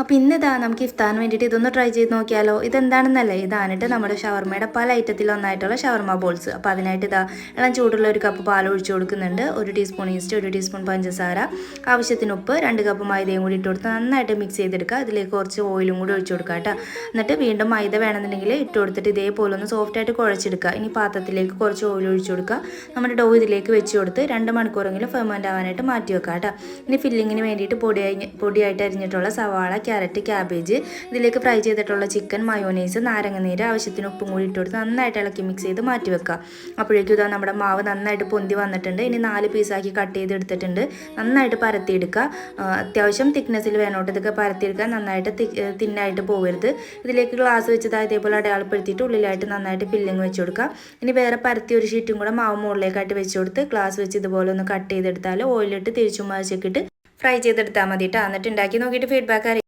അപ്പോൾ ഇന്നിതാ നമുക്ക് ഇഫ്താറിന് വേണ്ടിയിട്ട് ഇതൊന്ന് ട്രൈ ചെയ്ത് നോക്കിയാലോ? ഇതെന്താണെന്നല്ലേ? ഇതാണിട്ട് നമ്മുടെ ഷവർമയുടെ പല ഐറ്റത്തിൽ ഒന്നായിട്ടുള്ള ഷവർമ ബോൾസ് അപ്പോൾ അതിനായിട്ട് ഇതാ ഇളം ചൂടുള്ള ഒരു കപ്പ് പാൽ ഒഴിച്ചു കൊടുക്കുന്നുണ്ട്. ഒരു ടീസ്പൂൺ ഈസ്റ്റ് ഒരു ടീസ്പൂൺ പഞ്ചസാര. ആവശ്യത്തിന് ഉപ്പ് രണ്ട് കപ്പ് മൈദയും കൂടി ഇട്ട് കൊടുത്ത് നന്നായിട്ട് മിക്സ് ചെയ്തെടുക്കുക. അതിലേക്ക് കുറച്ച് ഓയിലും കൂടി ഒഴിച്ചു കൊടുക്കുക കേട്ടോ. എന്നിട്ട് വീണ്ടും മൈദ വേണമെന്നുണ്ടെങ്കിൽ ഇട്ട് കൊടുത്തിട്ട് ഇതേപോലെ ഒന്ന് സോഫ്റ്റായിട്ട് കുഴച്ചെടുക്കുക. ഇനി പാത്രത്തിലേക്ക് കുറച്ച് ഓയിൽ ഒഴിച്ചു കൊടുക്കുക. നമ്മുടെ ഡോ ഇതിലേക്ക് വെച്ച് കൊടുത്ത് രണ്ട് മണിക്കൂറെങ്കിലും ഫെർമെന്റ് ആവാനായിട്ട് മാറ്റി വെക്കുക കേട്ടോ. ഇനി ഫില്ലിങ്ങിന് വേണ്ടിയിട്ട് പൊടി പൊടിയായിട്ട് അരിഞ്ഞിട്ടുള്ള സവാള ക്യാരറ്റ് ക്യാബേജ് ഇതിലേക്ക് ഫ്രൈ ചെയ്തിട്ടുള്ള ചിക്കൻ മയോനൈസ് നാരങ്ങനീര് ആവശ്യത്തിന് ഉപ്പും കൂടി ഇട്ട് കൊടുത്ത് നന്നായിട്ട് ഇളക്കി മിക്സ് ചെയ്ത് മാറ്റി വെക്കുക. അപ്പോഴേക്കും ഇതാ നമ്മുടെ മാവ് നന്നായിട്ട് പൊന്തി വന്നിട്ടുണ്ട്. ഇനി നാല് പീസാക്കി കട്ട് ചെയ്ത് എടുത്തിട്ടുണ്ട്. നന്നായിട്ട് പരത്തിയെടുക്കുക. അത്യാവശ്യം തിക്നെസ്സിൽ വേണോട്ട് ഇതൊക്കെ പരത്തിയെടുക്കുക നന്നായിട്ട് തിന്നായിട്ട് പോകരുത്. ഇതിലേക്ക് ഗ്ലാസ് വെച്ചത് ഇതേപോലെ അടയാളപ്പെടുത്തിയിട്ട് ഉള്ളിലായിട്ട് നന്നായിട്ട് ഫില്ലിങ് വെച്ച് കൊടുക്കുക. ഇനി വേറെ പരത്തി ഒരു ഷീറ്റും കൂടെ മാവ് മുകളിലേക്കായിട്ട് വെച്ച് കൊടുത്ത് ഗ്ലാസ് വെച്ച് ഇതുപോലെ ഒന്ന് കട്ട് ചെയ്തെടുത്താൽ ഓയിലിട്ട് തിരിച്ചും മറിച്ചിട്ട് ഫ്രൈ ചെയ്തെടുത്താൽ മതി കേട്ടോ എന്നിട്ട് ഉണ്ടാക്കി നോക്കിയിട്ട് ഫീഡ്ബാക്ക്